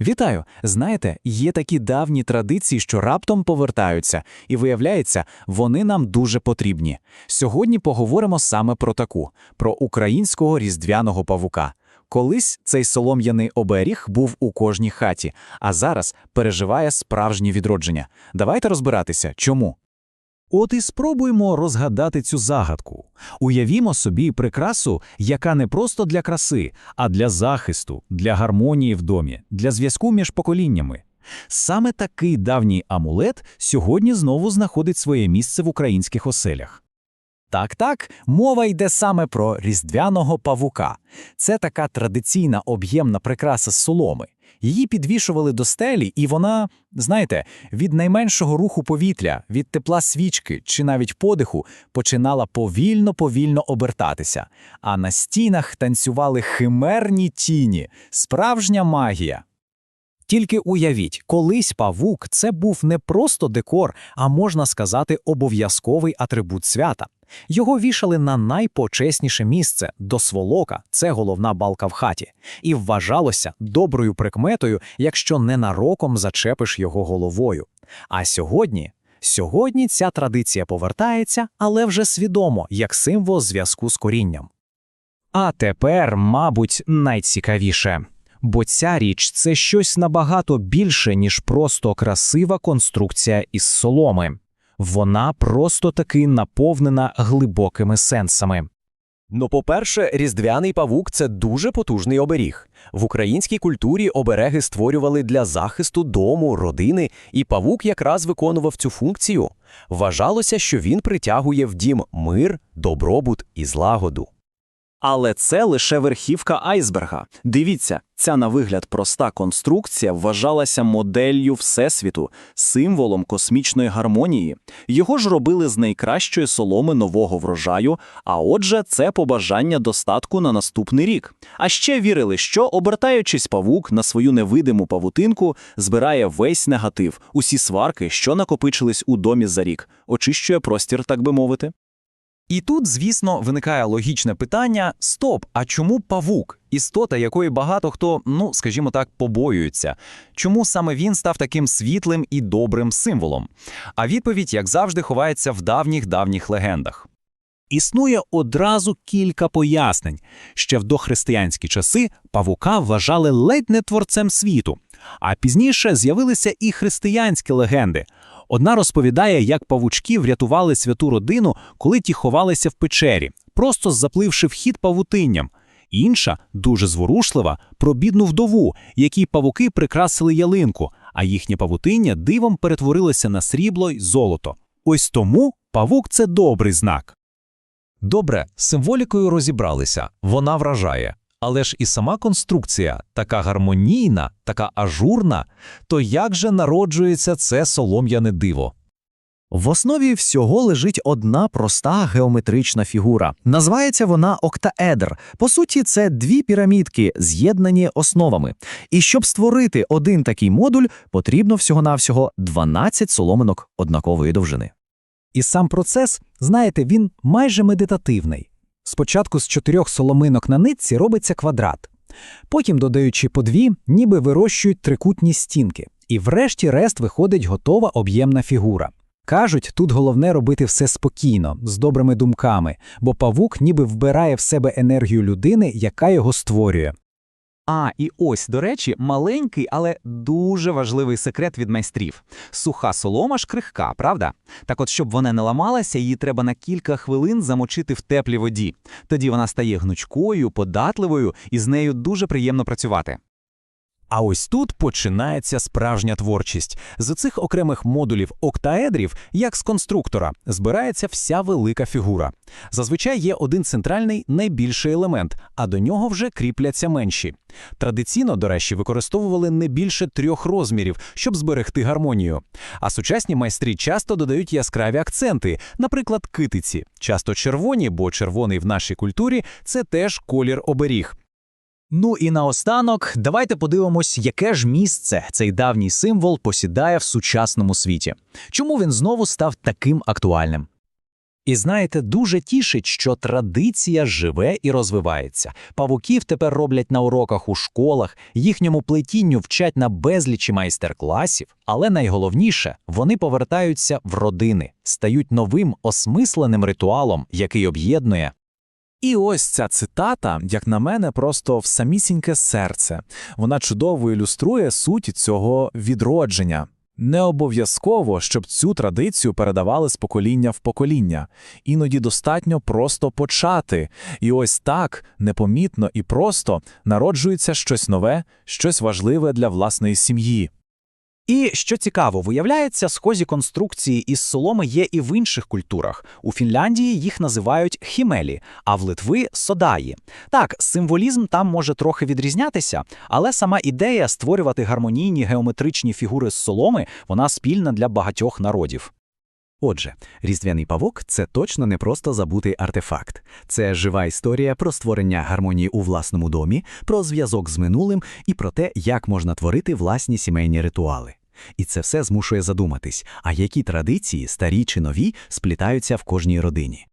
Вітаю! Знаєте, є такі давні традиції, що раптом повертаються, і виявляється, вони нам дуже потрібні. Сьогодні поговоримо саме про таку: про українського різдвяного павука. Колись цей солом'яний оберіг був у кожній хаті, а зараз переживає справжнє відродження. Давайте розбиратися, чому. От і спробуймо розгадати цю загадку. Уявімо собі прикрасу, яка не просто для краси, а для захисту, для гармонії в домі, для зв'язку між поколіннями. Саме такий давній амулет сьогодні знову знаходить своє місце в українських оселях. Так, так, мова йде саме про різдвяного павука. Це така традиційна об'ємна прикраса з соломи. Її підвішували до стелі, і вона, знаєте, від найменшого руху повітря, від тепла свічки чи навіть подиху починала повільно-повільно обертатися. А на стінах танцювали химерні тіні, справжня магія. Тільки уявіть, колись павук це був не просто декор, а можна сказати, обов'язковий атрибут свята. Його вішали на найпочесніше місце до сволока, це головна балка в хаті, і вважалося доброю прикметою, якщо ненароком зачепиш його головою. А сьогодні, сьогодні ця традиція повертається, але вже свідомо, як символ зв'язку з корінням. А тепер, мабуть, найцікавіше. Бо ця річ це щось набагато більше, ніж просто красива конструкція із соломи. Вона просто таки наповнена глибокими сенсами. Ну, по-перше, різдвяний павук це дуже потужний оберіг. В українській культурі обереги створювали для захисту дому, родини, і павук якраз виконував цю функцію. Вважалося, що він притягує в дім мир, добробут і злагоду. Але це лише верхівка айсберга. Дивіться, ця на вигляд проста конструкція вважалася моделлю Всесвіту, символом космічної гармонії. Його ж робили з найкращої соломи нового врожаю, а отже, це побажання достатку на наступний рік. А ще вірили, що, обертаючись павук на свою невидиму павутинку, збирає весь негатив, усі сварки, що накопичились у домі за рік, очищує простір, так би мовити. І тут, звісно, виникає логічне питання: стоп, а чому павук? Істота, якої багато хто, ну скажімо так, побоюється. Чому саме він став таким світлим і добрим символом? А відповідь, як завжди, ховається в давніх давніх легендах. Існує одразу кілька пояснень. Ще в дохристиянські часи павука вважали ледь не творцем світу, а пізніше з'явилися і християнські легенди. Одна розповідає, як павучки врятували святу родину, коли ті ховалися в печері, просто запливши вхід павутинням. Інша, дуже зворушлива, про бідну вдову, якій павуки прикрасили ялинку, а їхнє павутиння дивом перетворилося на срібло й золото. Ось тому павук це добрий знак. Добре, з символікою розібралися, вона вражає. Але ж і сама конструкція така гармонійна, така ажурна, то як же народжується це солом'яне диво? В основі всього лежить одна проста геометрична фігура. Називається вона октаедр. По суті, це дві пірамідки, з'єднані основами. І щоб створити один такий модуль, потрібно всього-навсього 12 соломинок однакової довжини. І сам процес, знаєте, він майже медитативний. Спочатку з чотирьох соломинок на нитці робиться квадрат. Потім, додаючи по дві, ніби вирощують трикутні стінки. І врешті-решт виходить готова об'ємна фігура. Кажуть, тут головне робити все спокійно, з добрими думками, бо павук ніби вбирає в себе енергію людини, яка його створює. А, і ось, до речі, маленький, але дуже важливий секрет від майстрів. Суха солома ж крихка, правда? Так от, щоб вона не ламалася, її треба на кілька хвилин замочити в теплій воді. Тоді вона стає гнучкою, податливою, і з нею дуже приємно працювати. А ось тут починається справжня творчість. З цих окремих модулів октаедрів, як з конструктора, збирається вся велика фігура. Зазвичай є один центральний найбільший елемент, а до нього вже кріпляться менші. Традиційно, до речі, використовували не більше трьох розмірів, щоб зберегти гармонію. А сучасні майстри часто додають яскраві акценти, наприклад, китиці, часто червоні, бо червоний в нашій культурі це теж колір оберіг. Ну і наостанок, давайте подивимось, яке ж місце цей давній символ посідає в сучасному світі. Чому він знову став таким актуальним? І знаєте, дуже тішить, що традиція живе і розвивається. Павуків тепер роблять на уроках у школах, їхньому плетінню вчать на безлічі майстер-класів, але найголовніше, вони повертаються в родини, стають новим осмисленим ритуалом, який об'єднує. І ось ця цитата, як на мене, просто в самісіньке серце. Вона чудово ілюструє суть цього відродження. Не обов'язково, щоб цю традицію передавали з покоління в покоління. Іноді достатньо просто почати. І ось так, непомітно і просто, народжується щось нове, щось важливе для власної сім'ї. І що цікаво, виявляється, схожі конструкції із соломи є і в інших культурах. У Фінляндії їх називають хімелі, а в Литви содаї. Так, символізм там може трохи відрізнятися, але сама ідея створювати гармонійні геометричні фігури з соломи вона спільна для багатьох народів. Отже, різдвяний павук це точно не просто забутий артефакт. Це жива історія про створення гармонії у власному домі, про зв'язок з минулим і про те, як можна творити власні сімейні ритуали. І це все змушує задуматись, а які традиції, старі чи нові, сплітаються в кожній родині.